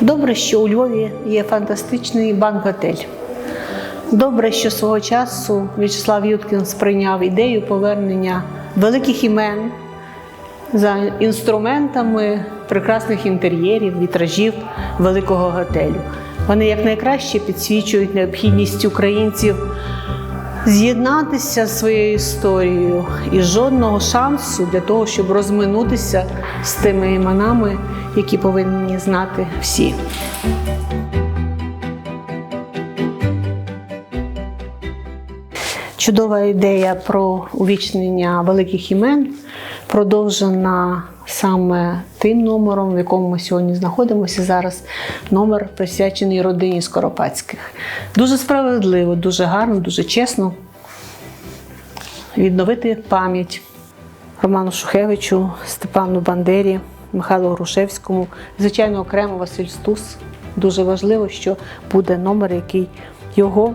Добре, що у Львові є фантастичний банк-готель. Добре, що свого часу В'ячеслав Юткін сприйняв ідею повернення великих імен за інструментами прекрасних інтер'єрів, вітражів великого готелю. Вони якнайкраще підсвічують необхідність українців з'єднатися з своєю історією і жодного шансу для того, щоб розминутися з тими іменами, які повинні знати всі. Чудова ідея про увічнення великих імен продовжена саме тим номером, в якому ми сьогодні знаходимося зараз. Номер присвячений родині Скоропадських. Дуже справедливо, дуже гарно, дуже чесно відновити пам'ять Роману Шухевичу, Степану Бандері, Михайлу Грушевському, звичайно, окремо Василь Стус. Дуже важливо, що буде номер, який його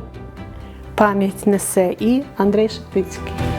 пам'ять несе, і Андрей Шептицький.